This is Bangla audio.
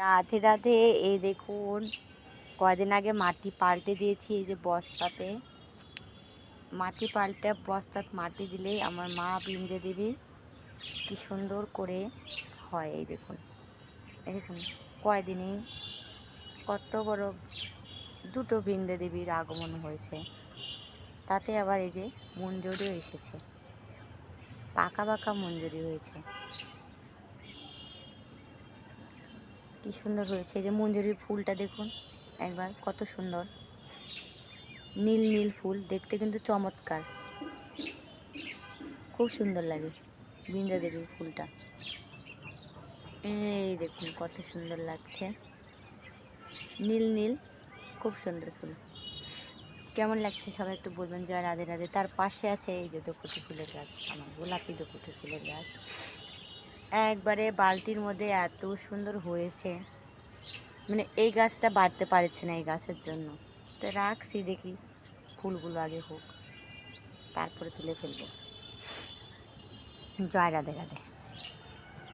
রাধে রাধে। এই দেখুন, কয়দিন আগে মাটি পাল্টে দিয়েছি এই যে বস্তাতে। মাটি পাল্টে বস্তাত মাটি দিলেই আমার মা বিন্দে দেবী। কি সুন্দর করে হয় এই দেখুন। এই দেখুন কয়দিনে কত বড় দুটো বৃন্দে দেবীর আগমন হয়েছে। তাতে আবার এই যে মঞ্জুরিও এসেছে। পাকা পাকা মঞ্জুরি হয়েছে। কি সুন্দর হয়েছে। এই যে মঞ্জুরির ফুলটা দেখুন, একবার কত সুন্দর। নীল নীল ফুল, দেখতে কিন্তু চমৎকার। খুব সুন্দর লাগে বৃন্দা দেবীর ফুলটা। এই দেখুন, কত সুন্দর লাগছে। নীল নীল, খুব সুন্দর ফুল। কেমন লাগছে সবাই একটু বলবেন। জয় রাধে রাধে। তার পাশে আছে এই যে দকুটি ফুলের গাছ, আমার গোলাপি দকুটি ফুলের গাছ। একবারে বালতির মধ্যে এত সুন্দর হয়েছে। মানে এই গাছটা বাড়তে পারছে না এই গাছের জন্য। তো রাখছি, দেখি ফুলগুলো আগে হোক, তারপরে তুলে ফেলব। জয় রাধে রাধে।